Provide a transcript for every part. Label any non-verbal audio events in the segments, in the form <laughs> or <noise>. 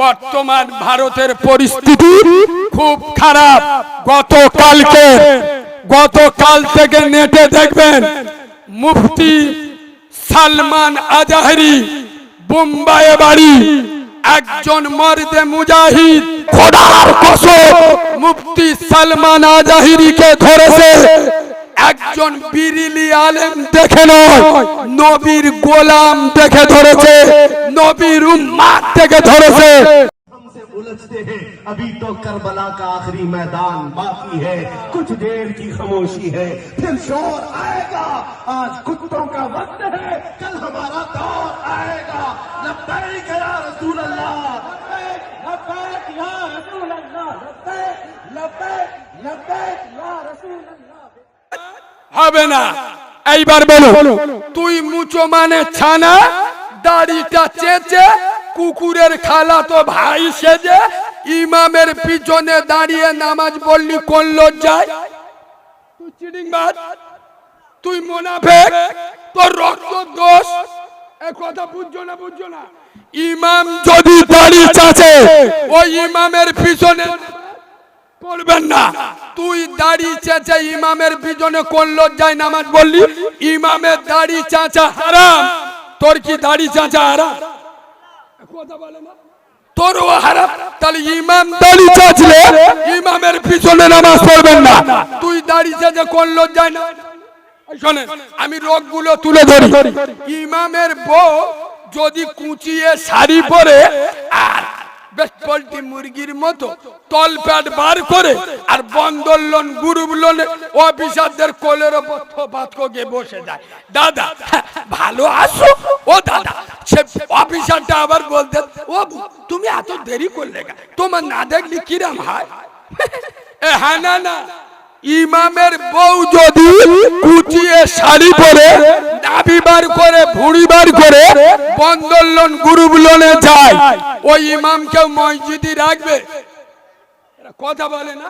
বর্তমান ভারতের পরিস্থিতি খুব খারাপ। গতকালকে, গতকাল থেকে নেটে দেখবেন মুফতি সালমান আজাহরি, বোম্বাইয়ে বাড়ি, একজন মর্দে মুজাহিদ, খোদার কসম, মুফতি সালমান আজাহিরিকে ধরেছে। একজন বিরিলি আলেম দেখে নয় নবীর গোলাম দেখে ধরেছে নবীর উম্মাদ দেখে ধরেছে हमसे उलझते हैं अभी तो करबला का आखिरी मैदान बाकी है कुछ देर की खामोशी है फिर शोर आएगा आज कुत्तों का वक्त है कल हमारा दौर आएगा लब्बैक या रसूल अल्लाह लब्बैक लब्बैक या रसूल अल्लाह लब्बैक लब्बैक लब्बैक या रसूल अल्लाह হবে না। এইবার বলো, তুই মুচো মানে ছানা? দাড়িটা চেঁচে কুকুরের খালা তো ভাই সেজে ইমামের পিছনে দাঁড়িয়ে নামাজ পড়লি, কোন লজ্জায়? তুই মোনাফেক? তোর রক্ত দোষ? কথা বুঝছ না বুঝছ না? ইমাম যদি দাড়ি চাচে, ওই ইমামের পিছনে পড়বেন না। তুই দাড়ি চেঁচে ইমামের পিছনে কোন লজ্জায় নামাজ বললি? ইমামের দাড়ি চাচা হারাম। তোর কি দাড়ি চাচা হারাম? তাহলে ইমাম ইমামের পিছনে না। তুই দাড়ি না আমি রোগগুলো তুলে ধরি। ইমামের বউ যদি কুচিয়ে শাড়ি পরে আর বেশ পোলট্রি মুরগির মতো তল প্যাট বার করে আর বন্দর লোন, গ্রুপ লোন অফিসারদের কোলের ওপর থোপাত গিয়ে বসে যায়। দাদা, ভালো আসো ও দাদা, সে অফিসারটা আবার বলতে, ও তুমি এত দেরি করলে তোমার না দেখলি কিরাম হয়? <laughs> হ্যাঁ না না। ইমামের বউ যদি কুচিয়ে শাড়ি পরে দাবি বার করে, ভুড়ি বার করে বন্দর লোন গ্রুপ লোনে যায়, ওই ইমামকে মসজিদে রাখবে। কথা বলে না?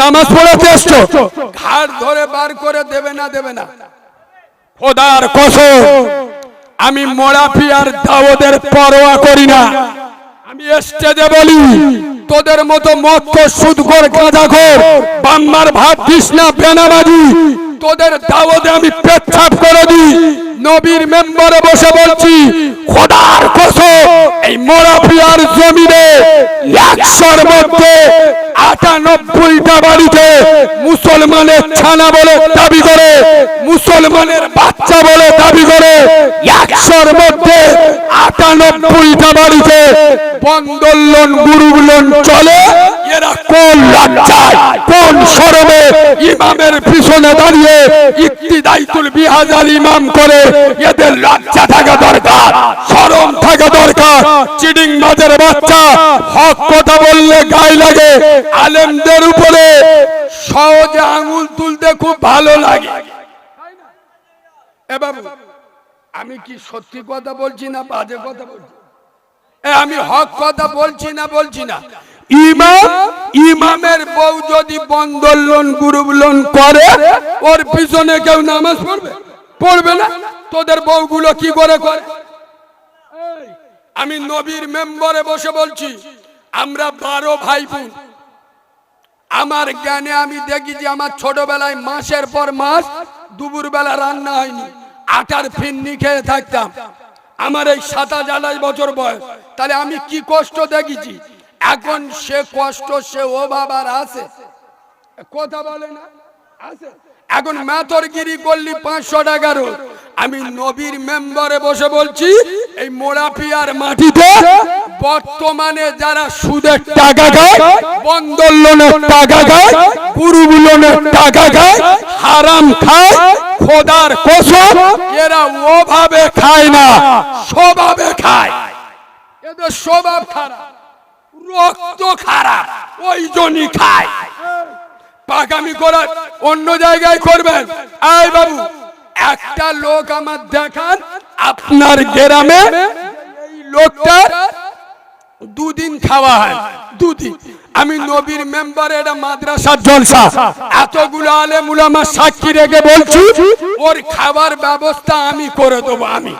নামাজ পড়াতে এসছো ঘাড় ধরে বার করে দেবে না দেবে না। খোদার কসম, আমি মোড়াফি আর দাওদের পরোয়া করি না। আমি স্টেজে বলি, তোদের মতো মত সুদখোর গাঁজাখোর বাম্মার ভাত দিস না বেনাবাজি তোদের দাওয়াতে আমি পেচ্ছাপ করে দিই। নবীর মেম্বারে বসে বলছি, খোদার কসম, এই মোড়াফিয়ার জমিনে একশোর মধ্যে আটানব্বইটা বাড়িতে মুসলমানের ছানা বলে দাবি করে, মুসলমানের বাচ্চা বলে দাবি করে একশোর মধ্যে আটানব্বইটা বাড়িতে বন্দর লোন চলে। এরা কোন লজ্জায় কোন সরবে? ইমামের পিছনে দাঁড়িয়ে ইক্তিদাইতুল বিহাজাল ইমাম করে এদের লজ্জা থাকা দরকার, শরম থাকা দরকার। চিডিং মাঝের বাচ্চা, হক কথা বললে গায়ে লাগে। আলেমদের উপরে সহজে আঙুল তুলতে খুব ভালো লাগে। এ বাবু আমি কি সত্যি কথা বলছি না বাজে কথা বলছি? আমি হক কথা বলছি না বলছি না। ইমাম, ইমামের বউ যদি বন্দর লোন, গ্রুপ লোন করে, ওর পিছনে কেউ নামাজ পড়বে? পড়বে না? তোদের বউগুলো কি করে করে? আমি নবীর মেম্বারে বসে বলছি, আমরা বারো ভাই বোন আমার জ্ঞানে আমি দেখি যে আমার ছোটবেলায় মাসের পর মাস দুপুর বেলা রান্না হয়নি। আটার ফিন্নি খেয়ে থাকতাম। আমার এই সাতা আঠাশ বছর বয়স। তাহলে আমি কি কষ্ট দেখেছি? এখন সে কষ্ট সে ও বাবার আছে। কথা বলে না? আছে। এখন মেথরগিরি করলি পাঁচশো টাকার আমি নবীর মেম্বারে বসে বলছি, এই মোড়াপিয়ার মাটিতে বর্তমানে যারা সুদের টাকা খায় বন্দর লোনের টাকা খায় গুরুব লোনের টাকা খায় হারাম খায় খোদার কসম এরা ওভাবে খায় না স্বভাবে খায়। এদের স্বভাব খারাপ রক্ত খারাপ ওই জন্যই খায়। পাকামি করার অন্য জায়গায় করবেন। এই বাবু একটা লোক আমার দেখান আপনার গ্রামে এই লোকটার দুদিন খাওয়া হয়, দুদিন। আমি নবীর মেম্বার এটা মাদ্রাসার জলসা। এতগুলো আলে মুলামা সাক্ষী রেখে বলছি, ওর খাবার ব্যবস্থা আমি করে দেবো, আমি।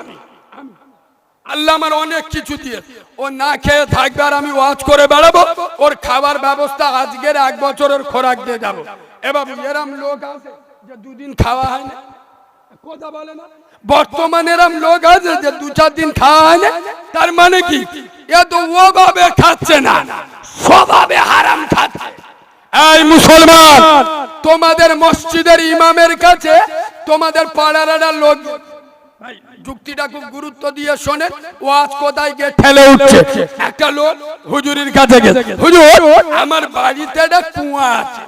আল্লাহ আমার অনেক কিছু দিয়ে। ও না খেয়ে থাকবে আর আমি ওয়াজ করে বেড়াবো, ওর খাবার ব্যবস্থা আজকের এক বছরের খোরাক দিয়ে যাব। এবার এরম লোক আছে যে দুদিন খাওয়া হয় না। কথা বলে না। বর্তমানে এরম লোক আছে যে দু চার দিন খাওয়া হয় তার মানে কি? এ তো ওভাবে খাচ্ছে না স্বভাবে হারাম খাচ্ছে। এই মুসলমান! তোমাদের মসজিদের ইমামের কাছে তোমাদের পাড়ার একটা লোক ভাই, যুক্তিটা খুব গুরুত্ব দিয়ে শোনে ওয়াজ কোথায় গিয়ে ঠেলে উঠছে? একটা লোক হুজুরির কাছে গেছে। হুজুর আমার বাড়িতে একটা কুয়া আছে।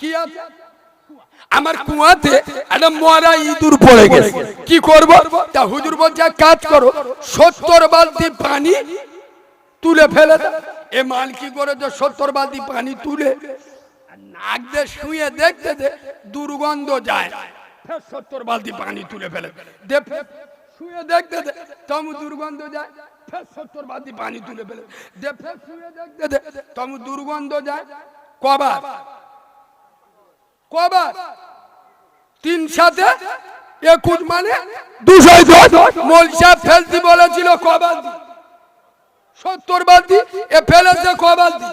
কি আছে? আমার কুয়াতে একটা মরা ইঁদুর পড়ে গেছে। কি করব? তা হুজুর বলছে কাজ করো, সত্তর বালতি পানি তুলে ফেলে এ মাল কি করে যে সত্তর বালতি পানি তুলে? নাক দিয়ে শুয়ে দেখতে দে, দুর্গন্ধ যায়। সত্তর বালতি পানি তুলে ফেলে। দে শুয়ে দেখতে দে, তমু দুর্গন্ধ যায়। সত্তর বালতি পানি তুলে ফেলে। দে শুয়ে দেখতে দে, তমু দুর্গন্ধ যায়। কবার? কবার? তিন সাথে? একুশ মানে? দুশো দশ। মোল সাহেব ফেলতি বলেছিল কবার সত্তর বালতি এ ফেলেছে কবালতি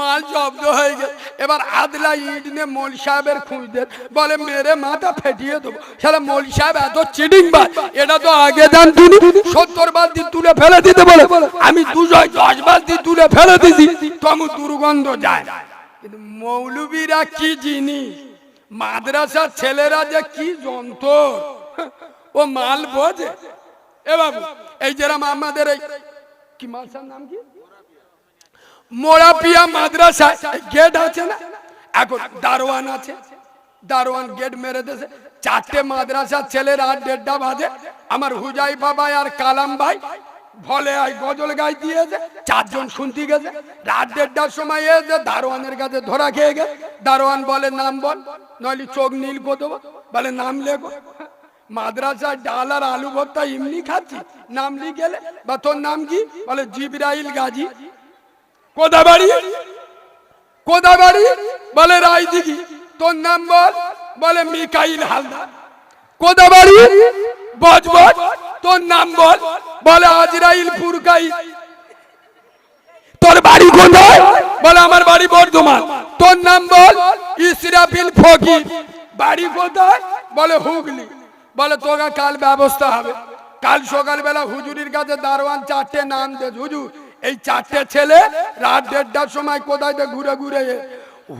মাল জব্দ হয়ে গেছে। এবার আদলা ইট নিয়ে মোল সাহেবের খুঁজতে বলে মেরে মাথা ফেটিয়ে দেবো। সারা মোল সাহেব এত চিডিং বাদ এটা তো আগে জানতুনি। সত্তর বালতি তুলে ফেলে দিতে বলে আমি দুশো দশ বালতি তুলে ফেলে দিছি তমু দুর্গন্ধ যায় কিন্তু মৌলবীরা কি জিনিস মাদ্রাসার ছেলেরা যে কি যন্ত্র? ও মাল বোঝে। এ বাবু, এই যেরকম আমাদের এই কি মাদ্রাসার নাম কি? মোরাপিয়া মাদ্রাসা গেট আছে না? এখন দারোয়ান আছে। দারোয়ান গেট মেরে দিয়েছে। চারটে মাদ্রাসার ছেলেরা দেড়টা বাজে। আমার হুজাই বাবাই আর কালাম ভাই ফলে আই গজল গাই দিয়েছে, চারজন শুনতে গেছে। রাত দেড়টার সময় এসে দারোয়ানের কাছে ধরা খেয়ে গেছে। দারোয়ান বলে, নাম বল, নইলে চোখ নীল দেবো। বলে, নাম লেখো। মাদ্রাসার ডাল আর আলু ভর্তা এমনি খাচ্ছি। নাম লিখেলে, বা তোর নাম কি? বলে, জিবরাইল গাজী। কোথা বাড়ি? কোথা বাড়ি? বলে, রায়দিঘি। তোর নাম বল? বলে, মিকাইল হালদার। কোথা বাড়ি? বজ বজ তোর নাম বল বলে আজরাইল পুরকাই তোর বাড়ি কোথায়? বলে, আমার বাড়ি বর্ধমান। তোর নাম বল ইসরাফিল ফকির বাড়ি কোথায়? বলে, হুগলি। বলে, তোকে কাল ব্যবস্থা হবে। কাল সকালবেলা হুজুরির কাছে দারোয়ান চারটে নাম দে। হুজুর, এই চারটে ছেলে রাত দেড়টার সময় কোথায় ঘুরে ঘুরে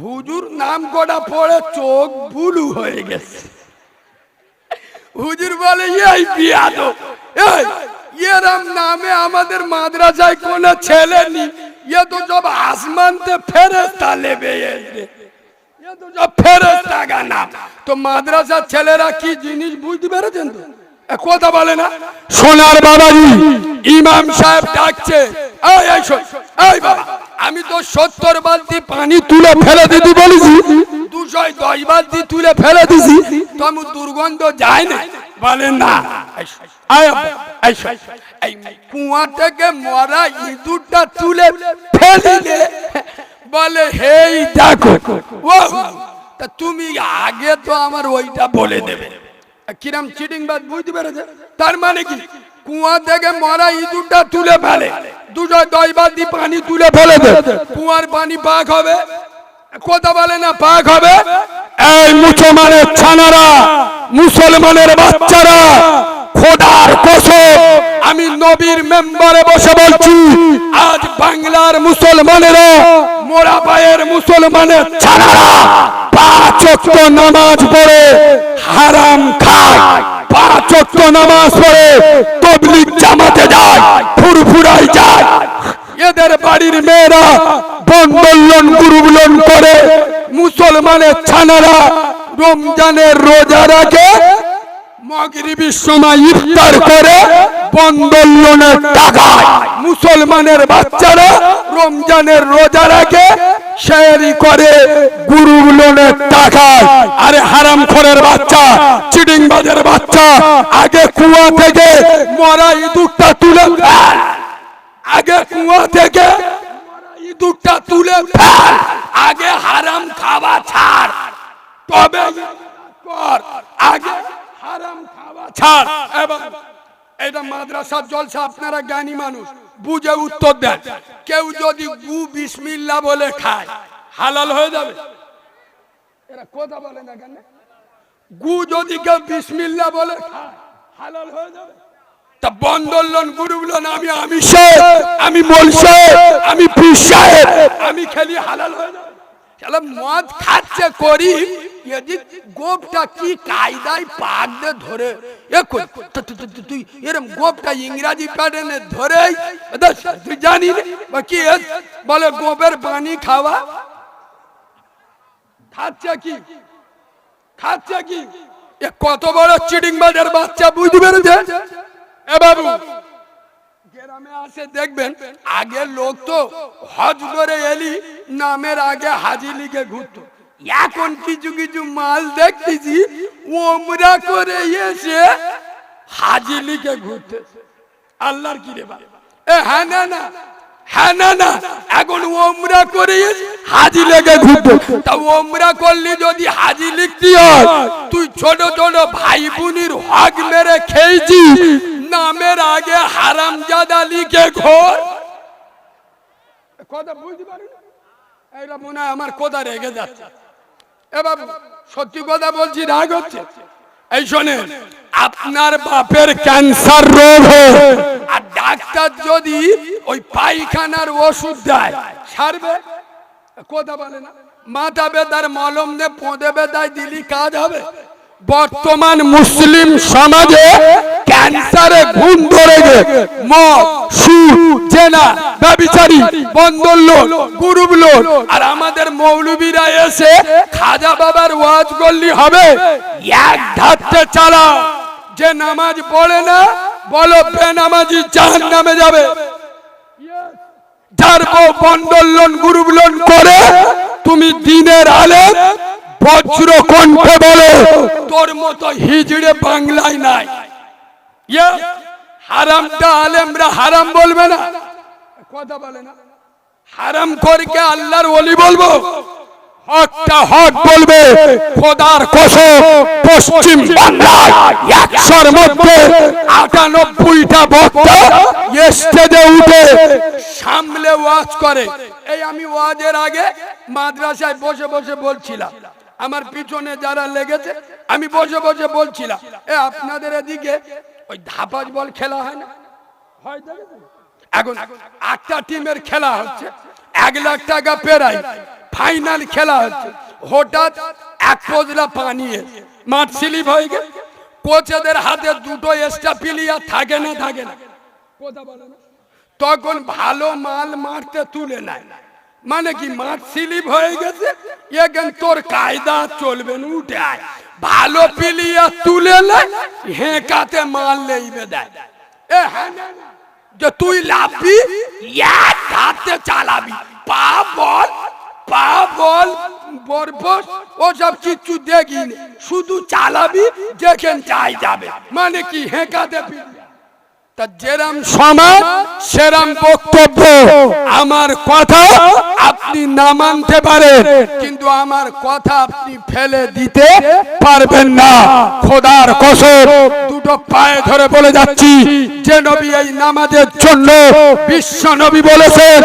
হুজুর নাম কটা পড়ে, চোখ বুলু হয়ে গেছে। হুজুর বলে, এই বিয়াদ এই এরম নামে আমাদের মাদ্রাসায় কোন ছেলে নি এ তো সব ফেরেস্তা গা নাম। তো মাদ্রাসার ছেলেরা কি জিনিস বুঝতে পেরেছেন কথা বলে না। সোনার বাবাজি, ইমাম সাহেব ডাকছে এই বাবা আমি তো সত্তর বালতি পানি তুলে ফেলে দিতে বলেছি। দুশো দশ বালতি তুলে ফেলে দিছি। তো আমি দুর্গন্ধ যায় না। বলে না। কুয়া থেকে মরা ইঁদুরটা তুলে ফেলিলে বলে, হেই, দেখো। ও তা তুমি আগে তো আমার ওইটা বলে দেবে। কিরাম চিটিং বাদ বুঝতে পেরেছে? তার মানে কি? কুয়া থেকে মরা ইঁদুরটা তুলে ফেলে। দুটো দশ বালতি পানি তুলে ফেলে কুয়ার পানি পাক হবে। কথা বলে না, পাক হবে। এই মুসলমানের ছানারা, মুসলমানের বাচ্চারা, খোদার কসম, আমি নবীর মেম্বারে বসে বলছি, আজ বাংলার মুসলমানেরা, মোরা পায়ের মুসলমানের ছানারা, পাঁচ নামাজ পড়ে হারাম খায়। পাঁচ ওয়াক্ত নামাজ পড়ে তবলিগ জামাতে যায় ফুরফুরাই যায়। এদের বাড়ির মেয়েরা বন্ধন গুরুবলন করে, মুসলমানের ছানারা রমজানের রোজা রাখে, মগরিবির সময় ইফতার করে বন্ধন লোনের টাকায়। মুসলমানের বাচ্চারা রমজানের রোজা রাখে শেয়ারি করে গুরু লোনের টাকায় আরে হারাম খোরের বাচ্চা চিডিং বাজের বাচ্চা, আগে কুয়া থেকে মরা ইঁদুরটা তুলে। আগে কুয়া থেকে মরা ইঁদুর তুলে আগে হারাম খাওয়া ছাড়। তবে আগে হারাম খাওয়া ছাড়। এবং এটা মাদ্রাসার জলসা, আপনারা জ্ঞানী মানুষ। বুঝে উত্তর দেন। কেউ যদি গু বিসমিল্লা বলে খায়, হালাল হয়ে যাবে। এরা কথা বলে না কেন? গু যদি কেউ বিসমিল্লা বলে খায়, হালাল হয়ে যাবে। তা গুরুগুলন আমি আমি আমি আমি আমি খেলি হালাল হয়ে যাবে। মদ খাচ্ছে করি এদিক গোপটা কি কায়দায় পাক ধরে? এ তুই এরম গোপটা ইংরাজি প্যাটার্নে ধরে তুই জানি বা কি বলে গোপের পানি খাওয়া। খাচ্ছে কি? খাচ্ছে কি? এ কত বড় চিডিং বাজার বাচ্চা, বুঝতে পেরেছে? এ বাবু আসে, দেখবেন আগে লোক তো হজ করে এলি, নামের আগে হাজি লিখে ঘুরতো। এখন কিছু কিছু মাল দেখতেছি, ওমরা করে এসে হাজি লিখে ঘুরতে আল্লাহর কি রে হ্যাঁ না না হ্যাঁ না এখন ওমরা করে হাজি লেগে তা ওমরা করলি যদি হাজি তুই ছোট ছোট ভাই মেরে খেয়েছি নামের আগে হারাম জাদা লিখে ঘোর কথা বুঝতে পারি মনে হয় আমার কথা রেগে যাচ্ছে। এ বাবু সত্যি কথা বলছি, রাগ হচ্ছে। এই শোনে আপনার বাপের ক্যান্সার রোগ আর ডাক্তার যদি ওই পায়খানার ওষুধ দেয়, সারবে? কথা বলে না। মাথা বেদার মলম দিয়ে পোঁদে বেদায় দিলি কাজ হবে। বর্তমান মুসলিম সমাজে ক্যান্সারে ঘুম ধরে গে মদ সুদ জেনা ব্যবিচারী বন্দর লোন গুরুব লোন আর আমাদের মৌলবীরা এসে খাজা বাবার ওয়াজ করলি হবে। এক ধারতে চালাও যে নামাজ পড়ে না বলো বেনামাজি জাহান নামে যাবে। যার বউ বন্ডল লোন গ্রুপ লোন করে তুমি দিনের আলে বজ্র কণ্ঠে বলো তোর মতো হিজড়ে বাংলায় নাই। ইয়ে, হারামটা আলেমরা হারাম বলবে না। কথা বলে না। হারাম করকে আল্লাহর ওলি বলব। হকটা হক বলবে। খোদার কসম পশ্চিম বাংলায় একশোর মধ্যে আটানব্বইটা বক্তা স্টেজে উঠে সামলে ওয়াজ করে। এই আমি ওয়াজের আগে মাদ্রাসায় বসে বসে বলছিলাম। আমার পিছনে যারা লেগেছে আমি বসে বসে বলছিলাম। এ আপনাদের এদিকে ওই ধাপাজ বল খেলা হয় না? এখন আটটা টিমের খেলা হচ্ছে। এক লাখ টাকা পেরাই ফাইনাল খেলা হচ্ছে। হঠাৎ এক পজলা পানি এসে, মাঠ স্লিপ হয়ে গেছে কোচেদের হাতে দুটো এক্সট্রা প্লেয়ার থাকে না থাকে না? তখন ভালো মাল মারতে তুলে নেয়। মানে কি মাঠ স্লিপ হয়ে গেছে? এখান তোর কায়দা চলবে না উঠে আয়। ভালো পিলিয়া তুলে নেয় হেঁকাতে মাল লইবে দেয় এ। যে তুই লাভবি এক হাতে চালাবি পা বল পা বল বরবস ওসব কিচ্ছু দেখিনি শুধু চালাবি, যেখান চাই যাবে মানে কি, হেঁকাতে ফিরবি। তা যেরাম সমাজ সেরাম বক্তব্য। আমার কথা আপনি না মানতে পারেন কিন্তু আমার কথা আপনি ফেলে দিতে পারবেন না। খোদার কসর দুটো পায়ে ধরে বলে যাচ্ছি যে নবী এই নামাজের জন্য বিশ্ব নবী বলেছেন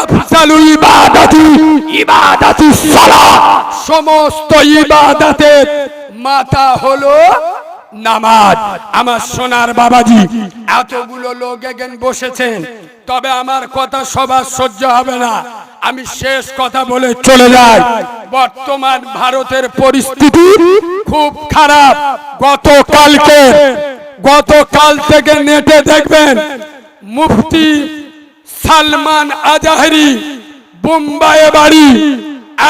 আফজালু ইবাদাতি ইবাদাতি সালাহ সমস্ত ইবাদাতের মাথা হলো নামাজ। আমার সোনার বাবাজি, এতগুলো লোক এগেন বসেছেন, তবে আমার কথা সবার সহ্য হবে না। আমি শেষ কথা বলে চলে যাই। বর্তমান ভারতের পরিস্থিতি খুব খারাপ। গতকালকে, গতকাল থেকে নেটে দেখবেন, মুফতি সালমান আজাহরি, বোম্বাইয়ে বাড়ি,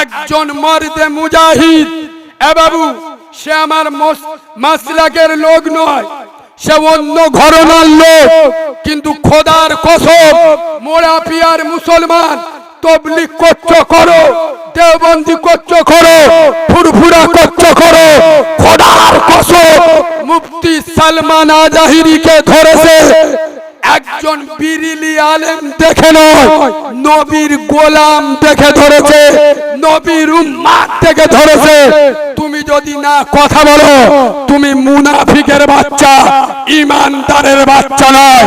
একজন মর্দে মুজাহিদ, এ বাবু সে আমার মস- মাসলাকের লোক নয়। সে অন্য ঘরনার লোক। কিন্তু খোদার কসম, মোরা পিয়ার মুসলমান তবলিক করছ করো, দেওবন্দি করছ করো, ফুরফুরা করছ করো। খোদার কসম, মুফতি সালমান আজাহিরিকে ধরেছে। একজন বিরিলি আলেম দেখে নয়, নবীর গোলাম দেখে ধরেছে, নবীর উম্মাদ দেখে ধরেছে। তুমি যদি না কথা বলো, তুমি মুনাফিকের বাচ্চা, ইমানদারের বাচ্চা নয়।